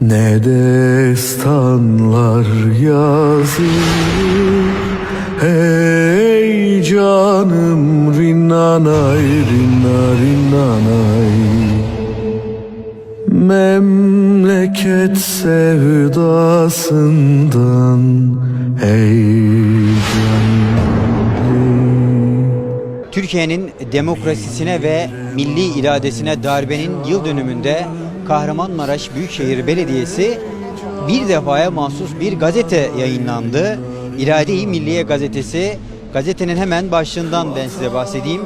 Ne destanlar yazılır Hey canım rinnanay rinna rinnanay. Memleket sevdasından Hey Türkiye'nin demokrasisine ve milli iradesine darbenin yıl dönümünde Kahramanmaraş Büyükşehir Belediyesi bir defaya mahsus bir gazete yayınlandı. İrade-i Milliye gazetesi. Gazetenin hemen başlığından ben size bahsedeyim.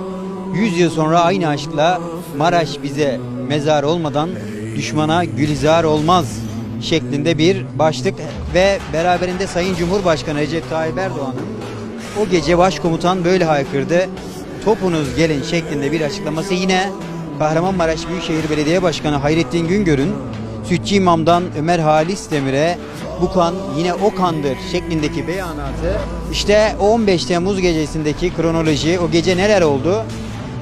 100 yıl sonra aynı aşkla Maraş bize mezar olmadan düşmana gülizar olmaz şeklinde bir başlık ve beraberinde Sayın Cumhurbaşkanı Recep Tayyip Erdoğan'ın o gece başkomutan böyle haykırdı. Topunuz gelin şeklinde bir açıklaması yine Kahramanmaraş Büyükşehir Belediye Başkanı Hayrettin Güngör'ün Sütçü İmam'dan Ömer Halis Demir'e bu kan yine o kandır şeklindeki beyanatı. İşte o 15 Temmuz gecesindeki kronoloji o gece neler oldu?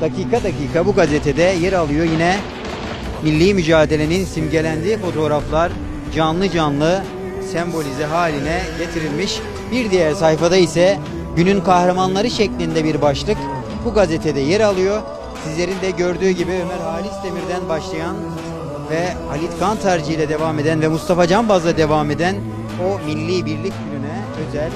Dakika dakika bu gazetede yer alıyor yine. Milli mücadelenin simgelendiği fotoğraflar canlı canlı sembolize haline getirilmiş. Bir diğer sayfada ise günün kahramanları şeklinde bir başlık bu gazetede yer alıyor. Sizlerin de gördüğü gibi Ömer Halis Demir'den başlayan ve Halit Kantarcı ile devam eden ve Mustafa Canbaz'la devam eden o milli birlik gününe özel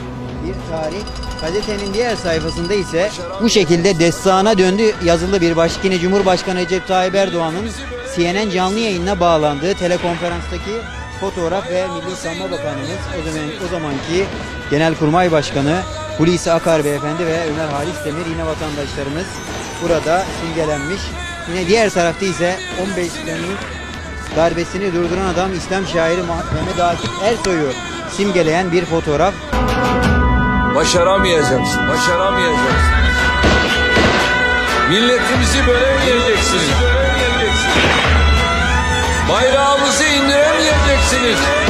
bir tarih. Gazetenin diğer sayfasında ise bu şekilde destana döndü yazılı bir başlık. Cumhurbaşkanı Recep Tayyip Erdoğan'ın CNN canlı yayınına bağlandığı telekonferanstaki fotoğraf ve Milli Savunma Bakanımız o, zaman, o zamanki Genelkurmay Başkanı Hulusi Akar Beyefendi ve Ömer Halis Demir yine vatandaşlarımız burada simgelenmiş. Yine diğer tarafta ise 15 Temmuz darbesini durduran adam İslam şairi Mehmet Akif Ersoy'u simgeleyen bir fotoğraf. Başaramayacaksın, başaramayacaksın. Milletimizi bölemeyeceksiniz. Bayrağımızı indiremeyeceksiniz.